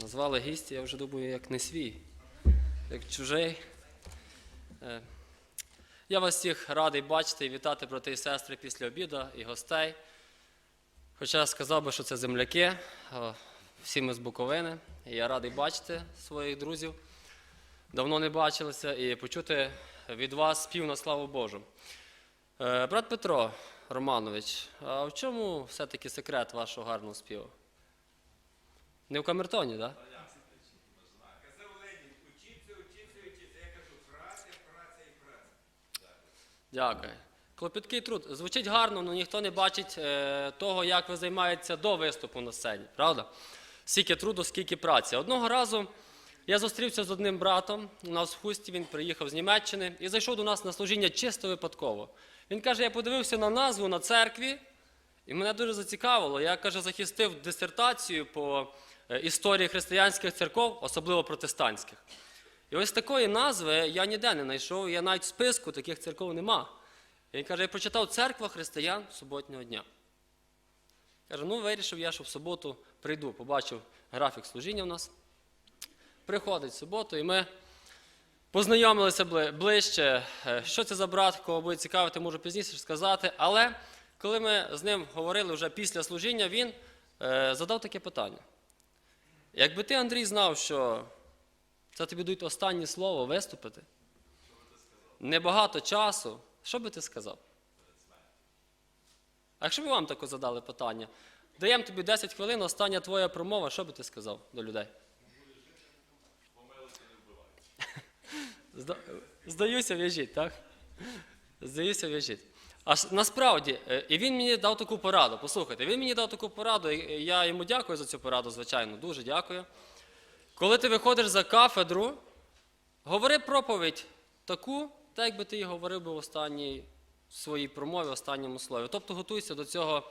Назвали гість, я вже думаю, як не свій, як чужий. Е, Я вас всіх радий бачити і вітати, брати і сестри, після обіду і гостей. Хоча сказав би, що це земляки, всі ми з Буковини. І я радий бачити своїх друзів. Давно не бачилися і почути від вас спів на славу Божу. Е, Брат Петро Романович, а в чому все-таки секрет вашого гарного співу? Не в камертоні, так? Да? Дякую. Клопіткий труд. Звучить гарно, але ніхто не бачить е, того, як ви займаєтеся до виступу на сцені, правда? Скільки труду, скільки праці. Одного разу я зустрівся з одним братом у нас в хусті, він приїхав з Німеччини і зайшов до нас на служіння чисто випадково. Він каже: я подивився на назву на церкві, і мене дуже зацікавило. Я каже, захистив дисертацію по історії християнських церков, особливо протестантських. І ось такої назви я ніде не знайшов, я навіть в списку таких церков нема. І він каже, я прочитав церква християн суботнього дня. Каже, ну вирішив я, що в суботу прийду, побачив графік служіння в нас. Приходить в суботу, і ми познайомилися ближче. Е, Що це за брат, кого буде цікавити, можу пізніше сказати. Але коли ми з ним говорили вже після служіння, він е, задав таке питання. Якби ти, Андрій, знав, що це тобі дають останнє слово виступити, небагато часу, що би ти сказав? А якщо б вам таке задали питання, даємо тобі 10 хвилин, остання твоя промова, що би ти сказав до людей? Зда- Здаюся, в'яжіть, так? Здаюся, в'яжіть. А насправді, е, і він мені дав таку пораду. Послухайте, він мені дав таку пораду, і я йому дякую за цю пораду, звичайно, дуже дякую. Коли ти виходиш за кафедру, говори проповідь таку, так якби ти її говорив би в останній своїй промові, в останньому слові. Тобто готуйся до цього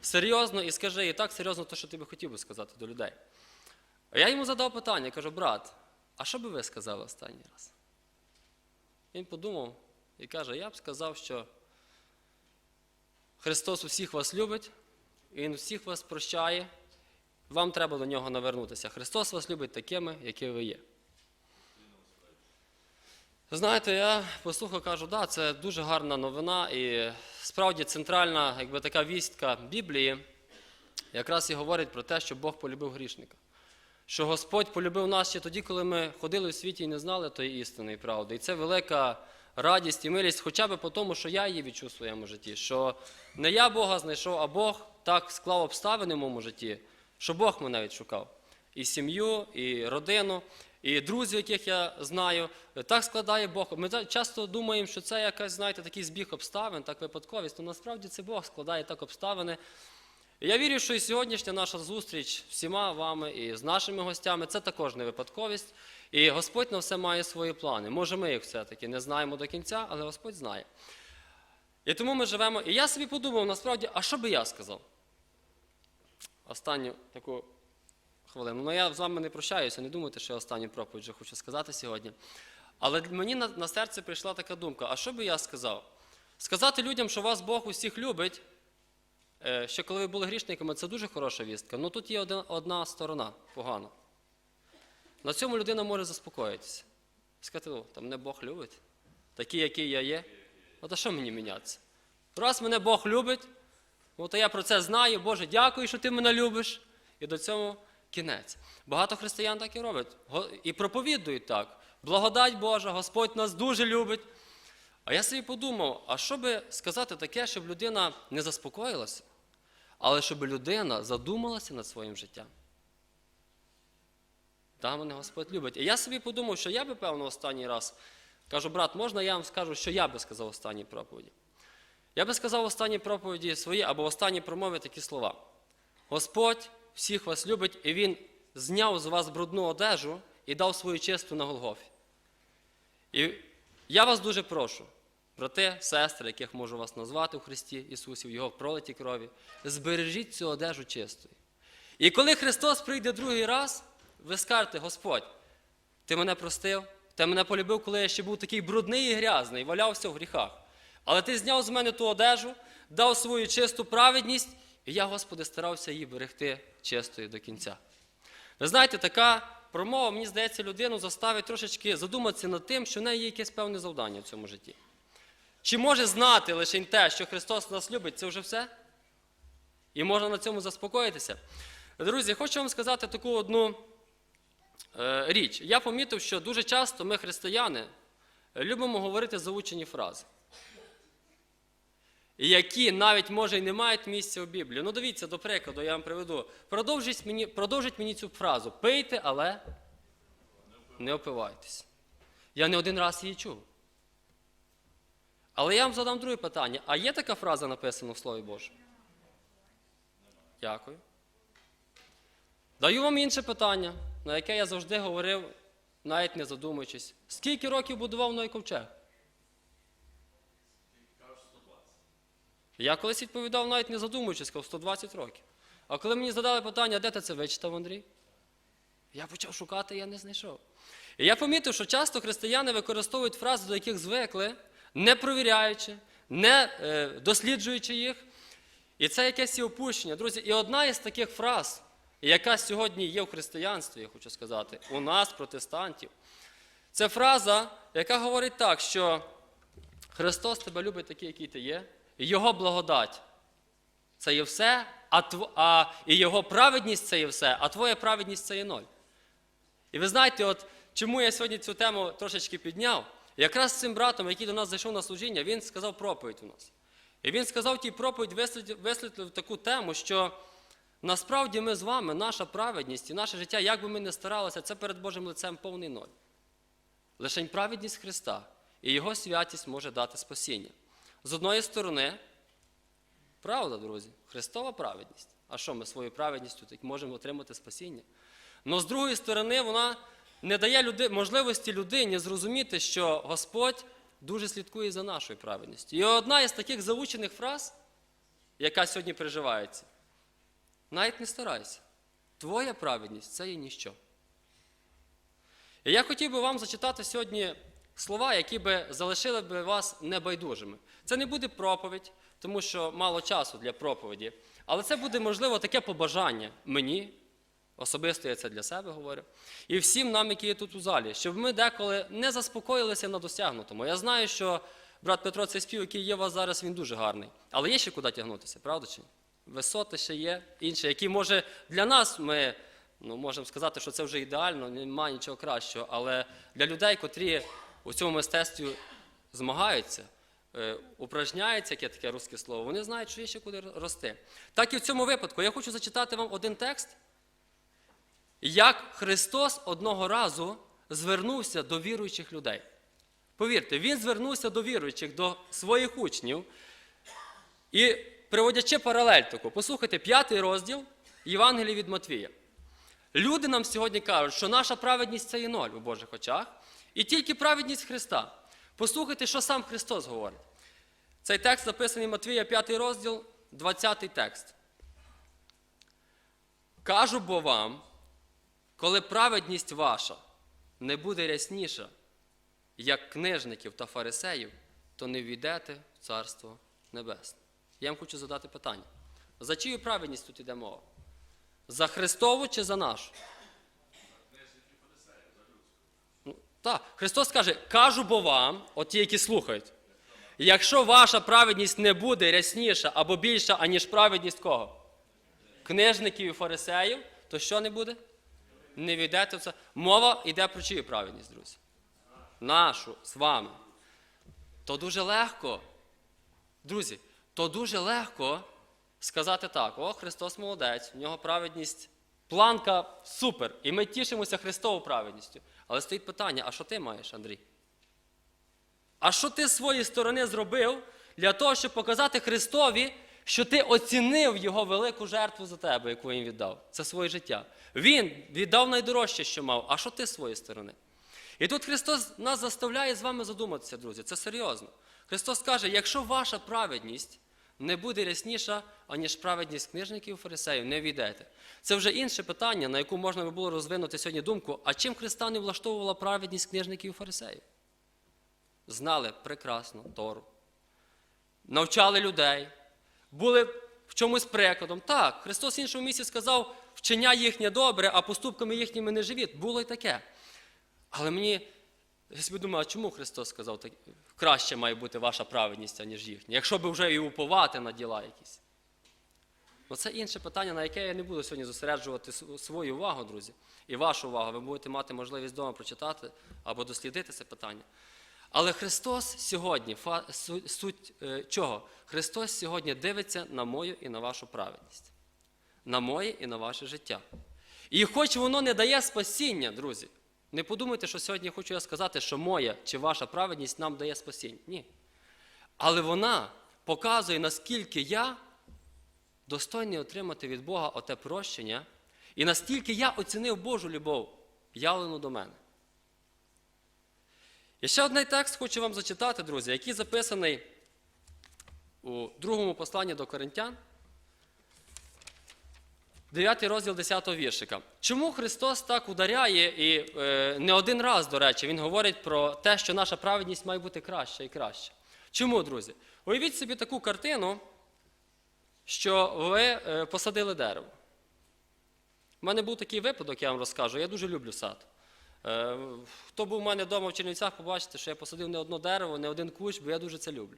серйозно і скажи і так серйозно те, що ти би хотів би сказати до людей. А я йому задав питання, кажу, брат, а що би ви сказали останній раз? Він подумав і каже: я б сказав, що Христос усіх вас любить, Він всіх вас прощає. Вам треба до нього навернутися. Христос вас любить такими, які ви є. Знаєте, я послухав, кажу, да, це дуже гарна новина, і справді центральна, якби така вістка Біблії, якраз і говорить про те, що Бог полюбив грішника. Що Господь полюбив нас ще тоді, коли ми ходили в світі і не знали тої істини і правди. І це велика радість і милість, хоча б по тому, що я її відчув в своєму житті. Що не я Бога знайшов, а Бог так склав обставини в моєму житті, що Бог мене відшукав. І сім'ю, і родину, і друзів, яких я знаю. Так складає Бог. Ми часто думаємо, що це якась, знаєте, такий збіг обставин, так випадковість. але насправді це Бог складає так обставини. Я вірю, що і сьогоднішня наша зустріч всіма вами і з нашими гостями це також не випадковість. І Господь на все має свої плани. Може, ми їх все-таки не знаємо до кінця, але Господь знає. І тому ми живемо. І я собі подумав, насправді, а що би я сказав? Останню таку хвилину. Ну, я з вами не прощаюся, не думайте, що я останню проповідь вже хочу сказати сьогодні. Але мені на, на серце прийшла така думка: а що би я сказав? Сказати людям, що вас Бог усіх любить. Ще коли ви були грішниками, це дуже хороша вістка. Ну тут є одна сторона погана. На цьому людина може заспокоїтися. Сказати, о, там мене Бог любить. Такий, який я є. От а що мені мінятися? Раз мене Бог любить, ну, то я про це знаю. Боже, дякую, що ти мене любиш. І до цього кінець. Багато християн так і роблять. І проповідують так. Благодать Божа, Господь нас дуже любить. А я собі подумав, а що би сказати таке, щоб людина не заспокоїлася, але щоб людина задумалася над своїм життям. Да, мене Господь любить. І я собі подумав, що я би, певно, останній раз кажу, брат, можна я вам скажу, що я би сказав останній проповіді? Я би сказав в останній проповіді свої або в останній промові такі слова. Господь всіх вас любить, і Він зняв з вас брудну одежу і дав свою чисту на Голгофі. І я вас дуже прошу, брати, сестри, яких можу вас назвати у Христі Ісусі, в Його пролиті крові, збережіть цю одежу чистою. І коли Христос прийде другий раз, ви скажете, Господь, ти мене простив, ти мене полюбив, коли я ще був такий брудний і грязний, валявся в гріхах. Але ти зняв з мене ту одежу, дав свою чисту праведність, і я, Господи, старався її берегти чистою до кінця. Ви знаєте, така промова, мені здається, людину заставить трошечки задуматися над тим, що в неї є якесь певне завдання в цьому житті. Чи може знати лише те, що Христос нас любить, це вже все? І можна на цьому заспокоїтися. Друзі, хочу вам сказати таку одну е, річ. Я помітив, що дуже часто ми, християни, любимо говорити заучені фрази, які навіть може і не мають місця у Біблії. Ну, дивіться, до прикладу, я вам приведу. Продовжіть мені, продовжіть мені цю фразу. Пийте, але не опивайтесь. Я не один раз її чув. Але я вам задам друге питання. А є така фраза написана в Слові Божому? Дякую. Даю вам інше питання, на яке я завжди говорив, навіть не задумуючись. Скільки років будував Ной ковчег? Я колись відповідав, навіть не задумуючись, сказав 120 років. А коли мені задали питання, де ти це вичитав, Андрій? Я почав шукати, я не знайшов. І я помітив, що часто християни використовують фрази, до яких звикли, не провіряючи, не е, досліджуючи їх. І це якесь є опущення. Друзі, і одна із таких фраз, яка сьогодні є в християнстві, я хочу сказати, у нас, протестантів, це фраза, яка говорить так, що Христос тебе любить такий, який ти є, і Його благодать це є все, а, тв... а і Його праведність це є все, а твоя праведність це є ноль. І ви знаєте, от чому я сьогодні цю тему трошечки підняв? Якраз цим братом, який до нас зайшов на служіння, він сказав проповідь у нас. І він сказав тій проповідь, висвітлив таку тему, що насправді ми з вами, наша праведність і наше життя, як би ми не старалися, це перед Божим лицем повний ноль. Лишень праведність Христа і Його святість може дати спасіння. З одної сторони, правда, друзі, Христова праведність. А що ми своєю праведністю так можемо отримати спасіння? Але з другої сторони, вона не дає люди, можливості людині зрозуміти, що Господь дуже слідкує за нашою праведністю. І одна із таких заучених фраз, яка сьогодні переживається, навіть не старайся. Твоя праведність це є ніщо. І я хотів би вам зачитати сьогодні слова, які би залишили би вас небайдужими. Це не буде проповідь, тому що мало часу для проповіді, але це буде, можливо, таке побажання мені, особисто я це для себе говорю, і всім нам, які є тут у залі, щоб ми деколи не заспокоїлися на досягнутому. Я знаю, що брат Петро, цей спів, який є у вас зараз, він дуже гарний. Але є ще куди тягнутися, правда чи? Висоти ще є, інші, які, може, для нас ми ну, можемо сказати, що це вже ідеально, немає нічого кращого. Але для людей, котрі у цьому мистецтві змагаються, е, упражняються, яке таке русське слово, вони знають, що є ще куди рости. Так і в цьому випадку я хочу зачитати вам один текст, як Христос одного разу звернувся до віруючих людей. Повірте, Він звернувся до віруючих, до своїх учнів. І приводячи паралель таку, послухайте, п'ятий розділ Євангелії від Матвія. Люди нам сьогодні кажуть, що наша праведність це є ноль у Божих очах, і тільки праведність Христа. Послухайте, що сам Христос говорить. Цей текст записаний Матвія, 5 розділ, 20 текст. Кажу бо вам, коли праведність ваша не буде рясніша, як книжників та фарисеїв, то не війдете в Царство Небесне. Я вам хочу задати питання. За чию праведність тут йде мова? За Христову чи за нашу? Ну, так, Христос каже, кажу бо вам, от ті, які слухають, якщо ваша праведність не буде рясніша або більша, аніж праведність кого? Книжників і фарисеїв, то що не буде? Не війдете в це. Мова йде про чию праведність, друзі? Нашу, з вами. То дуже легко, друзі, то дуже легко сказати так: о, Христос молодець, в нього праведність, планка супер. І ми тішимося Христовою праведністю. Але стоїть питання: а що ти маєш, Андрій? А що ти з своєї сторони зробив для того, щоб показати Христові, що ти оцінив Його велику жертву за тебе, яку він віддав? Це своє життя. Він віддав найдорожче, що мав. А що ти з своєї сторони? І тут Христос нас заставляє з вами задуматися, друзі. Це серйозно. Христос каже: якщо ваша праведність не буде рясніша, аніж праведність книжників фарисеїв, не війдете. Це вже інше питання, на яку можна би було розвинути сьогодні думку, а чим Христа не влаштовувала праведність книжників фарисеїв? Знали прекрасно Тору, навчали людей, були в чомусь прикладом. Так, Христос в іншому місці сказав, вчення їхнє добре, а поступками їхніми не живіть. Було й таке. Але мені, я собі думаю, а чому Христос сказав, так, краще має бути ваша праведність, аніж їхня, якщо би вже і уповати на діла якісь. Ну, це інше питання, на яке я не буду сьогодні зосереджувати свою увагу, друзі, і вашу увагу. Ви будете мати можливість вдома прочитати або дослідити це питання. Але Христос сьогодні, суть е, чого? Христос сьогодні дивиться на мою і на вашу праведність, на моє і на ваше життя. І хоч воно не дає спасіння, друзі, не подумайте, що сьогодні хочу я сказати, що моя чи ваша праведність нам дає спасіння. Ні. Але вона показує, наскільки я достойний отримати від Бога оте прощення, і настільки я оцінив Божу любов, явлену до мене. І ще один текст хочу вам зачитати, друзі, який записаний у другому посланні до Коринтян, 9 розділ 10 віршика. Чому Христос так ударяє, і е, не один раз, до речі, Він говорить про те, що наша праведність має бути краща і краща. Чому, друзі? Уявіть собі таку картину, що ви е, посадили дерево. У мене був такий випадок, я вам розкажу. Я дуже люблю сад. Е, Хто був у мене вдома в Чернівцях, побачите, що я посадив не одне дерево, не один кущ, бо я дуже це люблю.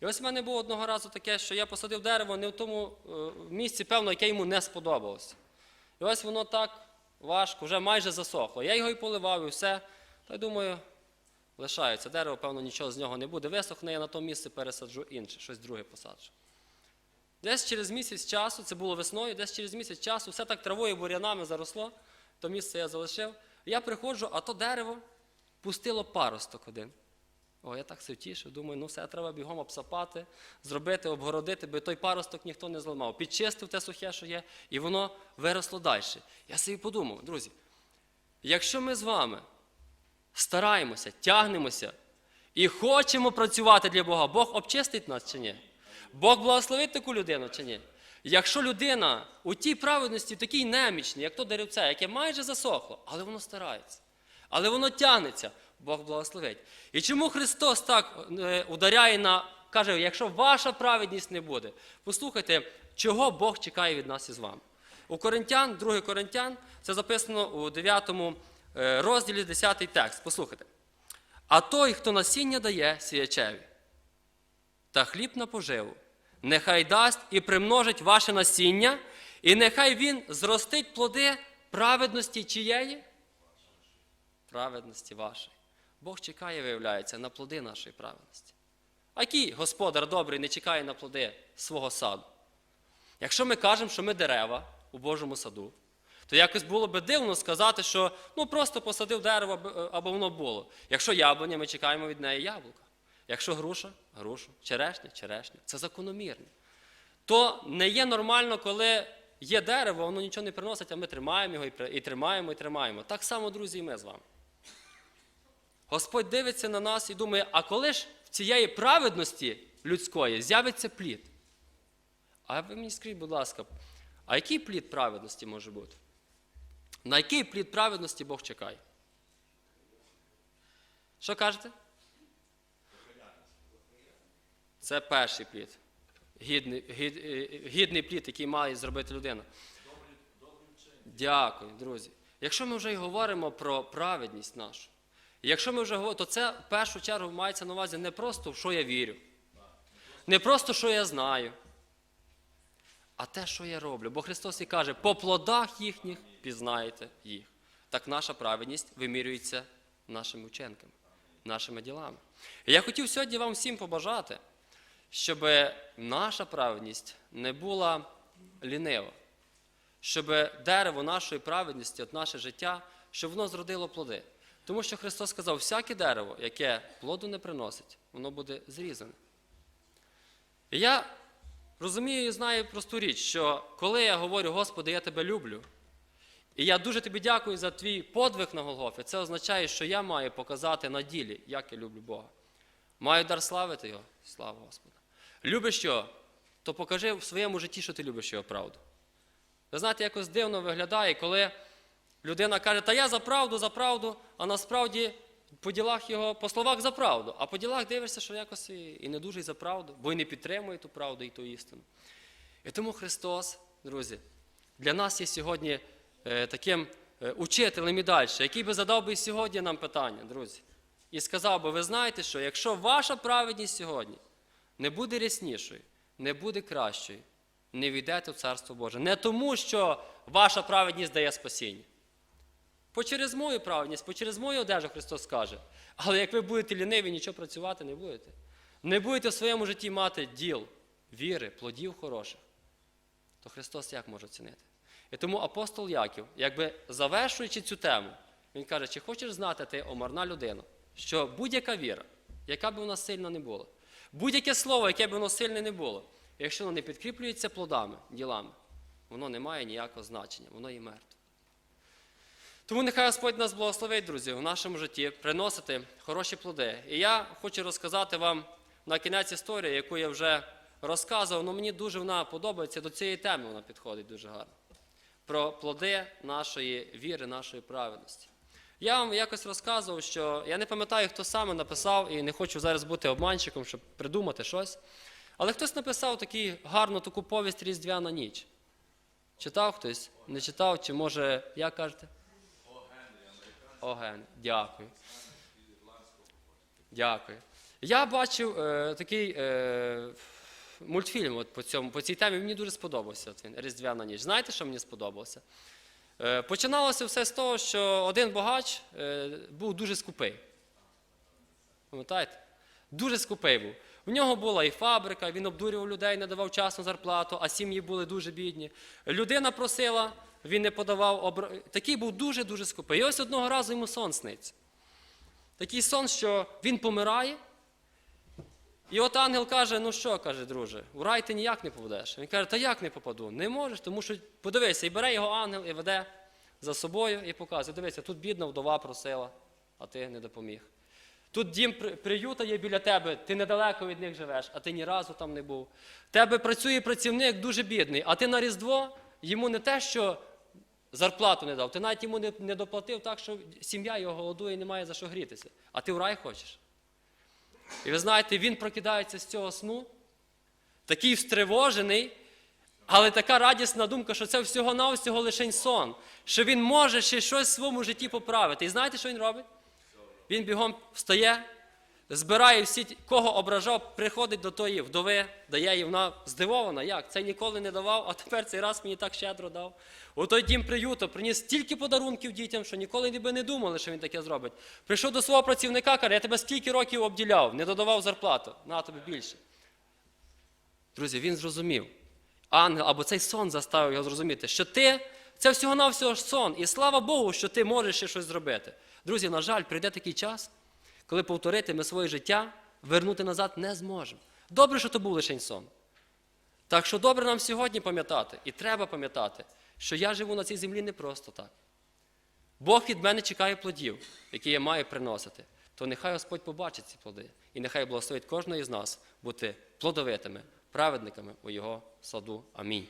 І ось в мене було одного разу таке, що я посадив дерево не в тому е, місці, певно, яке йому не сподобалося. І ось воно так важко, вже майже засохло. Я його і поливав, і все. Та й думаю, лишається дерево, певно, нічого з нього не буде. Висохне, я на тому місці пересаджу інше, щось друге посаджу. Десь через місяць часу, це було весною, десь через місяць часу, все так травою бур'янами заросло, то місце я залишив. Я приходжу, а то дерево пустило паросток один. О, я так се втішив, думаю, ну все, треба бігом обсапати, зробити, обгородити, би той паросток ніхто не зламав. Підчистив те сухе, що є, і воно виросло далі. Я собі подумав, друзі, якщо ми з вами стараємося, тягнемося і хочемо працювати для Бога, Бог обчистить нас чи ні? Бог благословить таку людину чи ні? Якщо людина у тій праведності, такій немічній, як то деревце, яке майже засохло, але воно старається, але воно тягнеться, Бог благословить. І чому Христос так е, ударяє на, каже, якщо ваша праведність не буде, послухайте, чого Бог чекає від нас із вами. У Коринтян, 2 Коринтян, це записано у 9 е, розділі 10 текст. Послухайте. А той, хто насіння дає сіячеві, та хліб на поживу, нехай дасть і примножить ваше насіння, і нехай він зростить плоди праведності чиєї? Праведності вашої. Бог чекає, виявляється, на плоди нашої праведності. А який господар добрий не чекає на плоди свого саду? Якщо ми кажемо, що ми дерева у Божому саду, то якось було би дивно сказати, що ну просто посадив дерево, аби- е, або воно було. Якщо яблуня, ми чекаємо від неї яблука. Якщо груша грушу, черешня черешня. Це закономірно. То не є нормально, коли є дерево, воно нічого не приносить, а ми тримаємо його і тримаємо, і тримаємо. Так само, друзі, і ми з вами. Господь дивиться на нас і думає, а коли ж в цієї праведності людської з'явиться плід? А ви мені скажіть, будь ласка, а який плід праведності може бути? На який плід праведності Бог чекає? Що кажете? Це перший плід. Гідний, гід, е, гідний плід, який має зробити людина. Дякую, друзі. Якщо ми вже й говоримо про праведність нашу, якщо ми вже говоримо, то це в першу чергу мається на увазі не просто в що я вірю, не просто що я знаю, а те, що я роблю. Бо Христос і каже, по плодах їхніх пізнаєте їх. Так наша праведність вимірюється нашими вчинками, нашими ділами. Я хотів сьогодні вам всім побажати, щоб наша праведність не була лінива, щоб дерево нашої праведності, от наше життя, щоб воно зродило плоди. Тому що Христос сказав, всяке дерево, яке плоду не приносить, воно буде зрізане. І я розумію і знаю просту річ, що коли я говорю, Господи, я тебе люблю, і я дуже тобі дякую за твій подвиг на Голгофі, це означає, що я маю показати на ділі, як я люблю Бога. Маю дар славити Його, слава Господа. Любиш його, то покажи в своєму житті, що ти любиш його правду. Ви знаєте, якось дивно виглядає, коли людина каже, та я за правду, за правду, а насправді по ділах його, по словах за правду, а по ділах дивишся, що якось і, і не дуже й за правду, бо й не підтримує ту правду і ту істину. І тому Христос, друзі, для нас є сьогодні е, таким е, учителем і далі, який би задав би і сьогодні нам питання, друзі. І сказав би, ви знаєте, що якщо ваша праведність сьогодні не буде ряснішою, не буде кращою, не війдете в Царство Боже. Не тому, що ваша праведність дає спасіння. По через мою праведність, по через мою одежу Христос каже. Але як ви будете ліниві, нічого працювати не будете. Не будете в своєму житті мати діл, віри, плодів хороших, то Христос як може оцінити? І тому апостол Яків, якби завершуючи цю тему, він каже, чи хочеш знати ти, омарна людина, що будь-яка віра, яка б вона сильна не була, будь-яке слово, яке б воно сильне не було, якщо воно не підкріплюється плодами, ділами, воно не має ніякого значення, воно є мертве. Тому нехай Господь нас благословить, друзі, в нашому житті приносити хороші плоди. І я хочу розказати вам на кінець історію, яку я вже розказував, але мені дуже вона подобається, до цієї теми вона підходить дуже гарно. Про плоди нашої віри, нашої праведності. Я вам якось розказував, що я не пам'ятаю, хто саме написав, і не хочу зараз бути обманщиком, щоб придумати щось. Але хтось написав таку гарну таку повість Різдвяна ніч. Читав хтось? Не читав, чи може, як кажете? Оген, дякую. Дякую. Я бачив е, такий е, мультфільм от по, цьому, по цій темі, мені дуже сподобався він, Різдвяна ніч. Знаєте, що мені сподобалося? Е, починалося все з того, що один богач е, був дуже скупий. Пам'ятаєте? Дуже скупий був. В нього була і фабрика, він обдурював людей, не давав часну зарплату, а сім'ї були дуже бідні. Людина просила, він не подавав. Обр... Такий був дуже-дуже скупий. І ось одного разу йому сон сниться. Такий сон, що він помирає. І от ангел каже: ну що, каже, друже, у рай ти ніяк не попадеш. Він каже, та як не попаду? Не можеш, тому що подивися, і бере його ангел і веде за собою і показує. Дивися, тут бідна вдова просила, а ти не допоміг. Тут дім при- приюта є біля тебе, ти недалеко від них живеш, а ти ні разу там не був. Тебе працює працівник дуже бідний, а ти на Різдво йому не те, що зарплату не дав, ти навіть йому не, доплатив так, що сім'я його голодує і не має за що грітися. А ти в рай хочеш. І ви знаєте, він прокидається з цього сну, такий встривожений, але така радісна думка, що це всього-навсього лишень сон, що він може ще щось в своєму житті поправити. І знаєте, що він робить? Він бігом встає, збирає всі, кого ображав, приходить до тої вдови, дає їй, вона здивована, як? Це ніколи не давав, а тепер цей раз мені так щедро дав. У той дім приюту приніс стільки подарунків дітям, що ніколи би не думали, що він таке зробить. Прийшов до свого працівника, каже, я тебе скільки років обділяв, не додавав зарплату, на тобі більше. Друзі, він зрозумів. Ангел або цей сон заставив його зрозуміти, що ти це всього-навсього сон. І слава Богу, що ти можеш ще щось зробити. Друзі, на жаль, прийде такий час, коли повторити ми своє життя, вернути назад не зможемо. Добре, що то був лише сон. Так що добре нам сьогодні пам'ятати, і треба пам'ятати, що я живу на цій землі не просто так. Бог від мене чекає плодів, які я маю приносити. То нехай Господь побачить ці плоди, і нехай благословить кожного із нас бути плодовитими, праведниками у Його саду. Амінь.